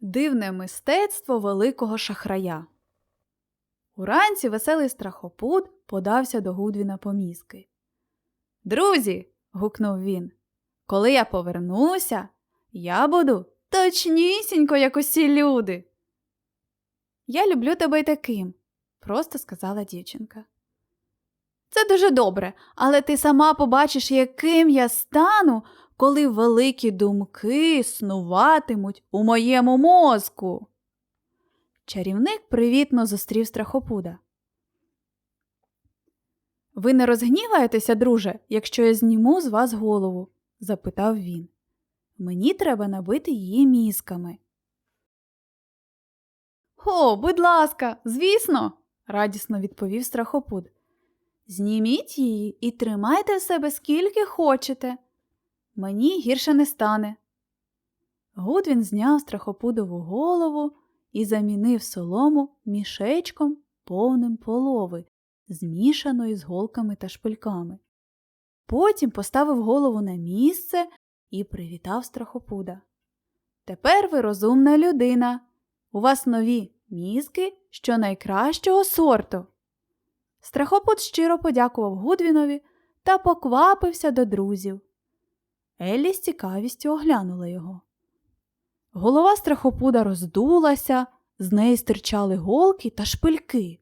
Дивне мистецтво великого шахрая. Уранці веселий страхопут подався до Гудвіна помізки. Друзі, гукнув він, коли я повернуся, я буду точнісінько, як усі люди. Я люблю тебе й таким, просто сказала дівчинка. Це дуже добре, але ти сама побачиш, яким я стану, коли великі думки снуватимуть у моєму мозку. Чарівник привітно зустрів страхопуда. Ви не розгніваєтеся, друже, якщо я зніму з вас голову? запитав він. Мені треба набити її мізками. О, будь ласка, звісно, радісно відповів страхопуд. Зніміть її і тримайте в себе скільки хочете. Мені гірше не стане. Гудвін зняв страхопудову голову і замінив солому мішечком повним полови, змішаної з голками та шпильками. Потім поставив голову на місце і привітав страхопуда. Тепер ви розумна людина. У вас нові мізки, що найкращого сорту. Страхопут щиро подякував Гудвінові та поквапився до друзів. Еллі з цікавістю оглянула його. Голова страхопуда роздулася, з неї стирчали голки та шпильки.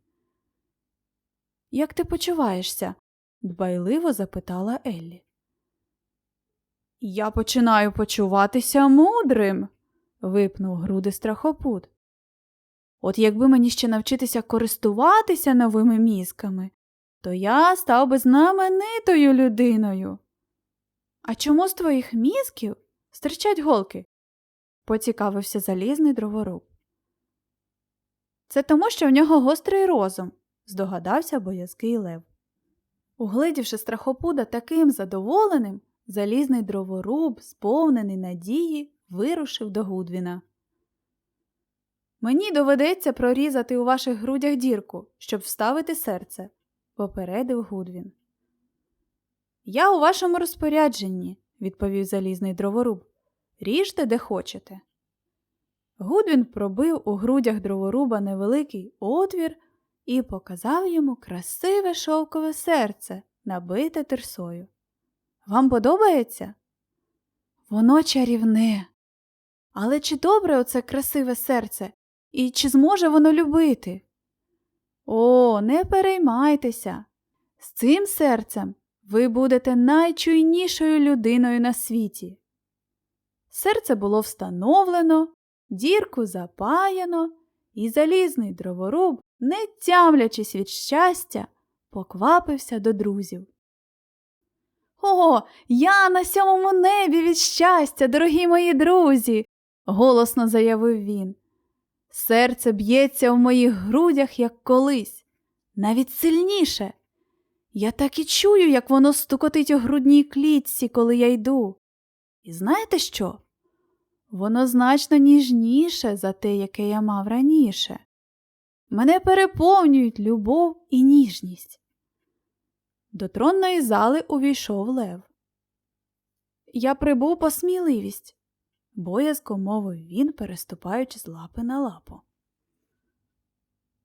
Як ти почуваєшся? дбайливо запитала Еллі. Я починаю почуватися мудрим, випнув груди страхопут. От якби мені ще навчитися користуватися новими мізками, то я став би знаменитою людиною. А чому з твоїх мізків стирчать голки? поцікавився залізний дроворуб. Це тому, що в нього гострий розум, здогадався боязкий лев. Угледівши страхопуда таким задоволеним, залізний дроворуб, сповнений надії, вирушив до Гудвіна. Мені доведеться прорізати у ваших грудях дірку, щоб вставити серце, попередив Гудвін. Я у вашому розпорядженні, відповів залізний дроворуб. Ріжте, де хочете. Гудвін пробив у грудях дроворуба невеликий отвір і показав йому красиве шовкове серце, набите терсою. Вам подобається? Воно чарівне. Але чи добре оце красиве серце, і чи зможе воно любити? О, не переймайтеся. З цим серцем ви будете найчуйнішою людиною на світі. Серце було встановлено, дірку запаяно, і залізний дроворуб, не тямлячись від щастя, поквапився до друзів. О, я на сьомому небі від щастя, дорогі мої друзі, голосно заявив він. Серце б'ється в моїх грудях, як колись, навіть сильніше. Я так і чую, як воно стукотить у грудній клітці, коли я йду. І знаєте що? Воно значно ніжніше за те, яке я мав раніше. Мене переповнюють любов і ніжність. До тронної зали увійшов Лев. Я прибув по сміливість, боязко мовив він, переступаючи з лапи на лапу.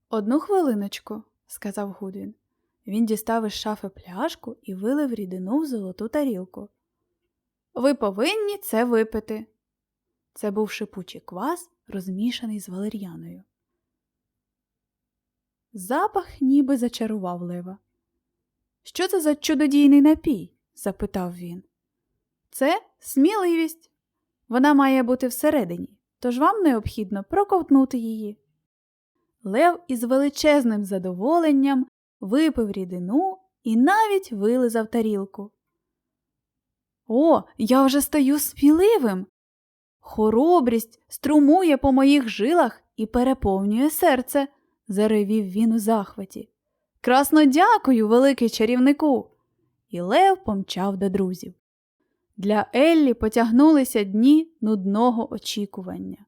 Одну хвилиночку, сказав Гудвін. Він дістав із шафи пляшку і вилив рідину в золоту тарілку. Ви повинні це випити. Це був шипучий квас, розмішаний з валер'яною. Запах ніби зачарував лева. Що це за чудодійний напій? запитав він. Це сміливість. Вона має бути всередині, тож вам необхідно проковтнути її. Лев із величезним задоволенням випив рідину і навіть вилизав тарілку. О, я вже стаю сміливим. Хоробрість струмує по моїх жилах і переповнює серце, заревів він у захваті. Красно дякую, великий чарівнику. І Лев помчав до друзів. Для Еллі потягнулися дні нудного очікування.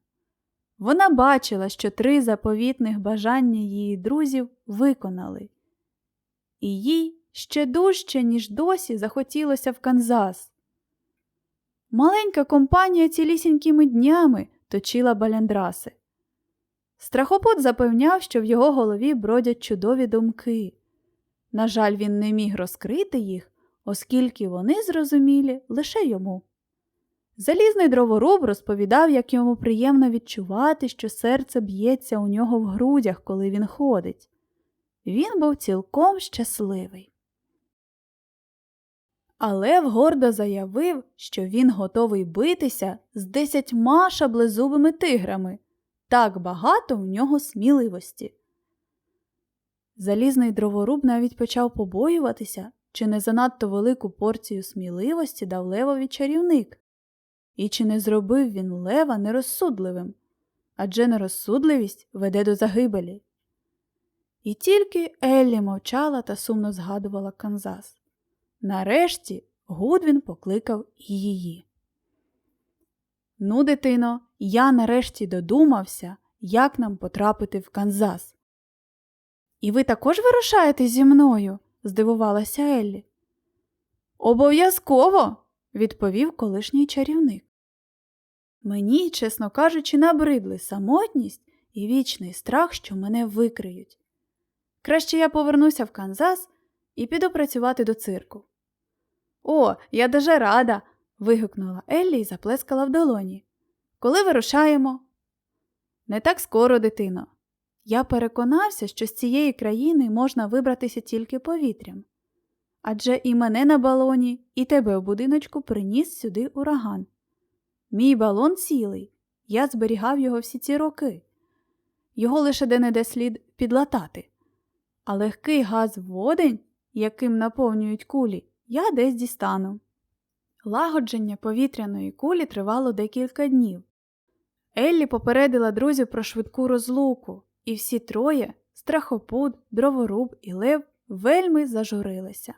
Вона бачила, що три заповітних бажання її друзів виконали, і їй ще дужче, ніж досі, захотілося в Канзас. Маленька компанія цілісінькими днями точила баляндраси. Страхопут запевняв, що в його голові бродять чудові думки. На жаль, він не міг розкрити їх, оскільки вони зрозумілі лише йому. Залізний дроворуб розповідав, як йому приємно відчувати, що серце б'ється у нього в грудях, коли він ходить. Він був цілком щасливий. А Лев гордо заявив, що він готовий битися з десятьма шаблезубими тиграми. Так багато у нього сміливості. Залізний дроворуб навіть почав побоюватися, чи не занадто велику порцію сміливості дав левові чарівник, і чи не зробив він лева нерозсудливим, адже нерозсудливість веде до загибелі. І тільки Еллі мовчала та сумно згадувала Канзас. Нарешті Гудвін покликав її. Ну, дитино, я нарешті додумався, як нам потрапити в Канзас. І ви також вирушаєте зі мною? здивувалася Еллі. Обов'язково, відповів колишній чарівник. Мені, чесно кажучи, набридли самотність і вічний страх, що мене викриють. Краще я повернуся в Канзас і піду працювати до цирку. О, я дуже рада. вигукнула Еллі і заплескала в долоні. Коли вирушаємо? Не так скоро, дитино. Я переконався, що з цієї країни можна вибратися тільки повітрям. Адже і мене на балоні, і тебе в будиночку приніс сюди ураган. Мій балон цілий, я зберігав його всі ці роки. Його лише де-не-де слід підлатати. А легкий газ водень, яким наповнюють кулі, я десь дістану. Лагодження повітряної кулі тривало декілька днів. Еллі попередила друзів про швидку розлуку, і всі троє страхопуд, дроворуб і лев вельми зажурилися.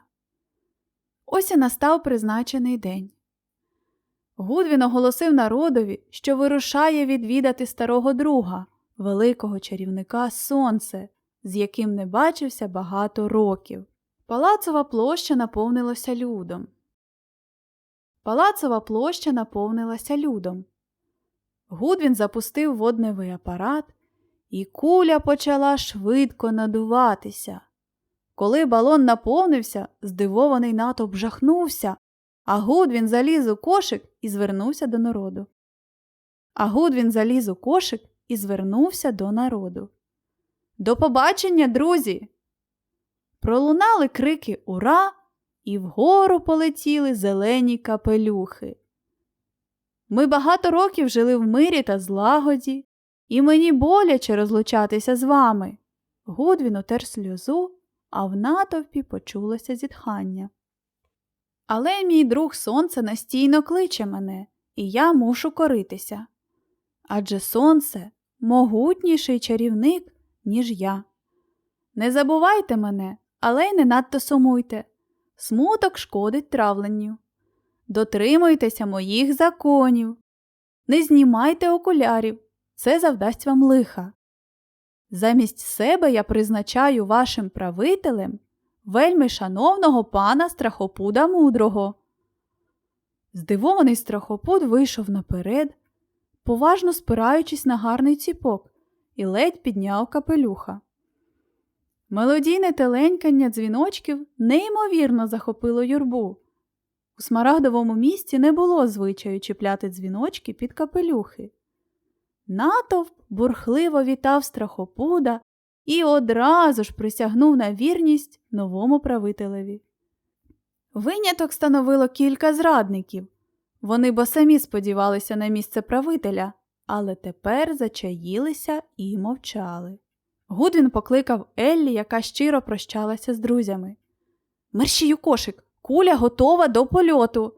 Ось і настав призначений день. Гудвін оголосив народові, що вирушає відвідати старого друга, великого чарівника Сонце, з яким не бачився багато років. Палацова площа наповнилася людом. Палацова площа наповнилася людом. Гудвін запустив водневий апарат, і куля почала швидко надуватися. Коли балон наповнився, здивований натовп жахнувся, а Гудвін заліз у кошик і звернувся до народу. А Гудвін заліз у кошик і звернувся до народу. До побачення, друзі! Пролунали крики Ура! і вгору полетіли зелені капелюхи. Ми багато років жили в мирі та злагоді, і мені боляче розлучатися з вами. Гудвін утер сльозу, а в натовпі почулося зітхання. Але мій друг сонце настійно кличе мене, і я мушу коритися. Адже сонце могутніший чарівник, ніж я. Не забувайте мене, але й не надто сумуйте. Смуток шкодить травленню. Дотримуйтеся моїх законів. Не знімайте окулярів, це завдасть вам лиха. Замість себе я призначаю вашим правителем вельми шановного пана страхопуда мудрого. Здивований страхопуд вийшов наперед, поважно спираючись на гарний ціпок, і ледь підняв капелюха. Мелодійне теленькання дзвіночків неймовірно захопило юрбу. У смарагдовому місті не було звичаю чіпляти дзвіночки під капелюхи. Натовп бурхливо вітав страхопуда і одразу ж присягнув на вірність новому правителеві. Виняток становило кілька зрадників. Вони бо самі сподівалися на місце правителя, але тепер зачаїлися і мовчали. Гудвін покликав Еллі, яка щиро прощалася з друзями. Мерщію кошик, куля готова до польоту.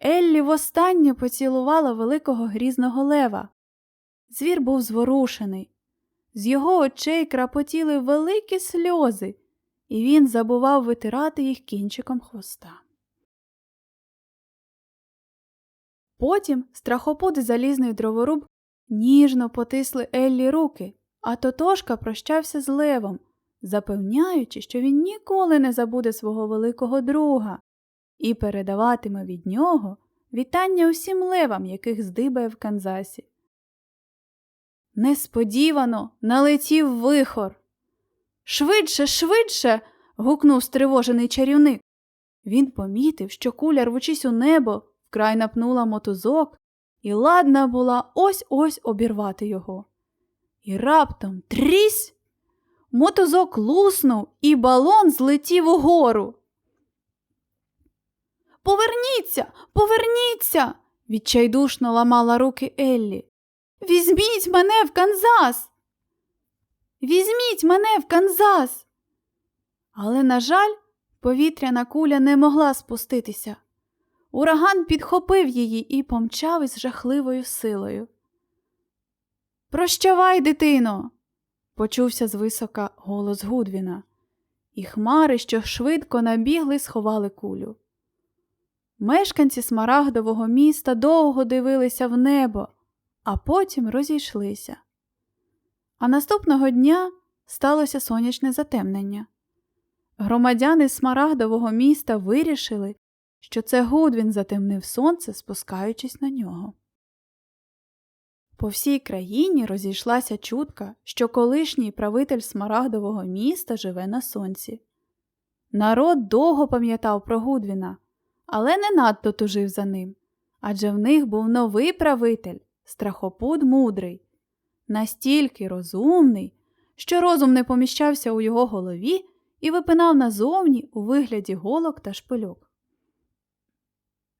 Еллі востаннє поцілувала великого грізного лева. Звір був зворушений. З його очей крапотіли великі сльози, і він забував витирати їх кінчиком хвоста. Потім страхопут і залізний дроворуб ніжно потисли Еллі руки, а Тотошка прощався з Левом, запевняючи, що він ніколи не забуде свого великого друга і передаватиме від нього вітання усім левам, яких здибає в Канзасі. несподівано налетів вихор. Швидше, швидше. гукнув стривожений чарівник. Він помітив, що куля, рвучись у небо, вкрай напнула мотузок і ладна була ось ось обірвати його. І раптом трісь! Мотузок луснув, і балон злетів угору. Поверніться, поверніться, відчайдушно ламала руки Еллі. Візьміть мене в Канзас. Візьміть мене в Канзас. Але, на жаль, повітряна куля не могла спуститися. Ураган підхопив її і помчав із жахливою силою. Прощавай, дитино, почувся звисока голос Гудвіна, і хмари, що швидко набігли, сховали кулю. Мешканці смарагдового міста довго дивилися в небо, а потім розійшлися. А наступного дня сталося сонячне затемнення. Громадяни смарагдового міста вирішили, що це Гудвін затемнив сонце, спускаючись на нього. По всій країні розійшлася чутка, що колишній правитель смарагдового міста живе на сонці. Народ довго пам'ятав про Гудвіна, але не надто тужив за ним, адже в них був новий правитель, страхопуд мудрий, настільки розумний, що розум не поміщався у його голові і випинав назовні у вигляді голок та шпильок.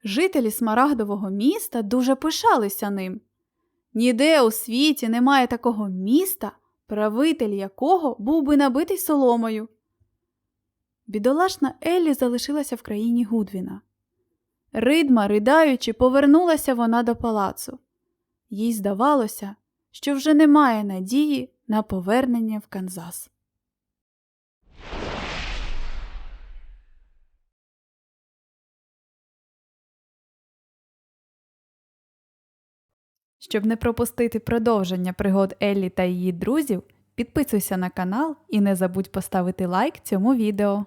Жителі смарагдового міста дуже пишалися ним. Ніде у світі немає такого міста, правитель якого був би набитий соломою. Бідолашна Еллі залишилася в країні Гудвіна. Ридма, ридаючи, повернулася вона до палацу. Їй здавалося, що вже немає надії на повернення в Канзас. Щоб не пропустити продовження пригод Еллі та її друзів, підписуйся на канал і не забудь поставити лайк цьому відео.